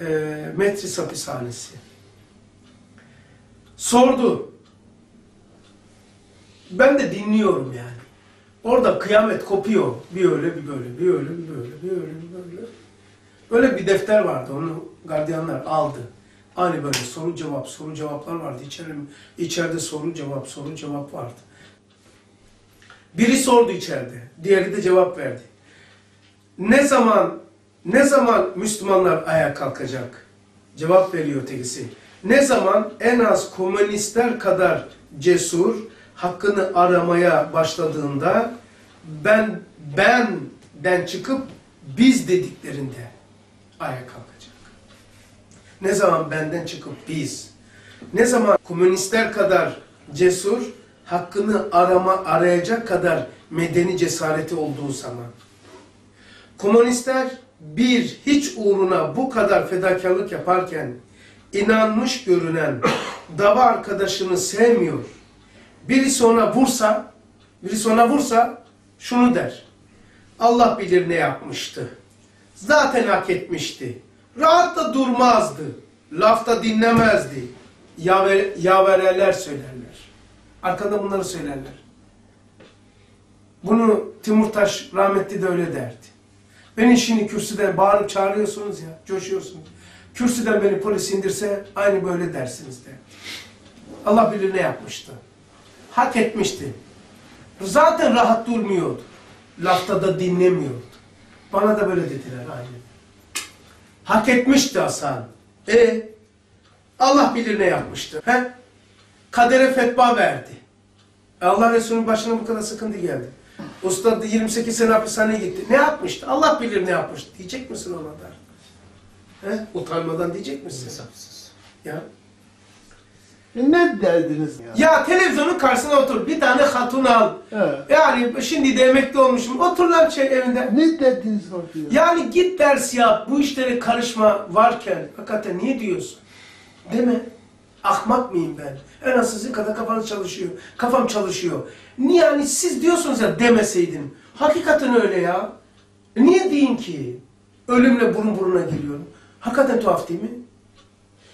e, Metris hapishanesi. Sordu. Ben de dinliyorum yani. Orada kıyamet kopuyor. Bir öyle bir böyle, bir öyle bir böyle, bir öyle bir böyle. Öyle bir defter vardı. Onu gardiyanlar aldı. Aynı böyle soru cevap, soru cevaplar vardı. İçeride, içeride soru cevap, soru cevap vardı. Biri sordu içeride. Diğeri de cevap verdi. Ne zaman ne zaman Müslümanlar ayağa kalkacak? Cevap veriyor ötekisi. Ne zaman en az komünistler kadar cesur hakkını aramaya başladığında ben benden çıkıp biz dediklerinde ayağa kalkacak. Ne zaman benden çıkıp biz, ne zaman komünistler kadar cesur, hakkını arama arayacak kadar medeni cesareti olduğu zaman. Komünistler bir hiç uğruna bu kadar fedakarlık yaparken inanmış görünen dava arkadaşını sevmiyor. Birisi ona vursa, birisi ona vursa şunu der. Allah bilir ne yapmıştı. Zaten hak etmişti. Rahat da durmazdı. Lafta dinlemezdi. Yaver, yavereler söylerler. Arkada bunları söylerler. Bunu Timurtaş rahmetli de öyle derdi. Beni şimdi kürsüden bağırıp çağırıyorsunuz ya, coşuyorsunuz. Kürsüden beni polis indirse aynı böyle dersiniz de. Allah bilir ne yapmıştı. Hak etmişti. Zaten rahat durmuyordu. Lafta da dinlemiyordu. Bana da böyle dediler aynı. Hak etmişti Hasan. E Allah bilir ne yapmıştı. He? Kadere fetva verdi. E, Allah Resulü'nün başına bu kadar sıkıntı geldi. Usta 28 sene hapishaneye gitti. Ne yapmıştı? Allah bilir ne yapmıştı. Diyecek misin ona da? He? Utanmadan diyecek misin? Hesapsız. Ya. E ne derdiniz ya? ya televizyonun karşısına otur. Bir tane hatun al. Evet. Yani şimdi de emekli olmuşum. Otur lan şey evinde. Ne derdiniz var diyor. Yani git ders yap. Bu işlere karışma varken hakikaten niye diyorsun? Değil mi? Ahmak mıyım ben? En az sizin kadar kafanız çalışıyor. Kafam çalışıyor. Niye yani siz diyorsunuz ya demeseydim. Hakikaten öyle ya. E Niye diyeyim ki? Ölümle burun buruna geliyorum. Hakikaten tuhaf değil mi?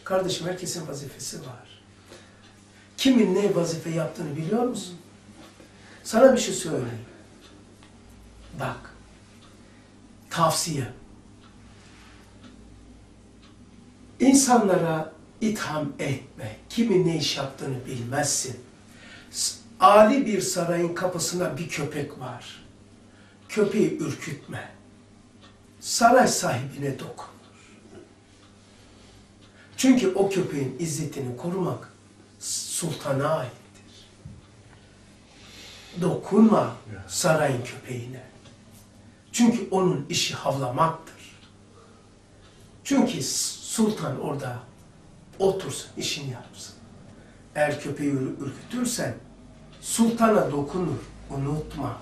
Kardeşim herkesin vazifesi var. Kimin ne vazife yaptığını biliyor musun? Sana bir şey söyleyeyim. Bak. Tavsiye. İnsanlara itham etme. Kimin ne iş yaptığını bilmezsin. Ali bir sarayın kapısına bir köpek var. Köpeği ürkütme. Saray sahibine dokunur. Çünkü o köpeğin izzetini korumak sultana aittir. Dokunma sarayın köpeğine. Çünkü onun işi havlamaktır. Çünkü sultan orada otursun, işini yapsın. Eğer köpeği ür- ürkütürsen sultana dokunur, unutma.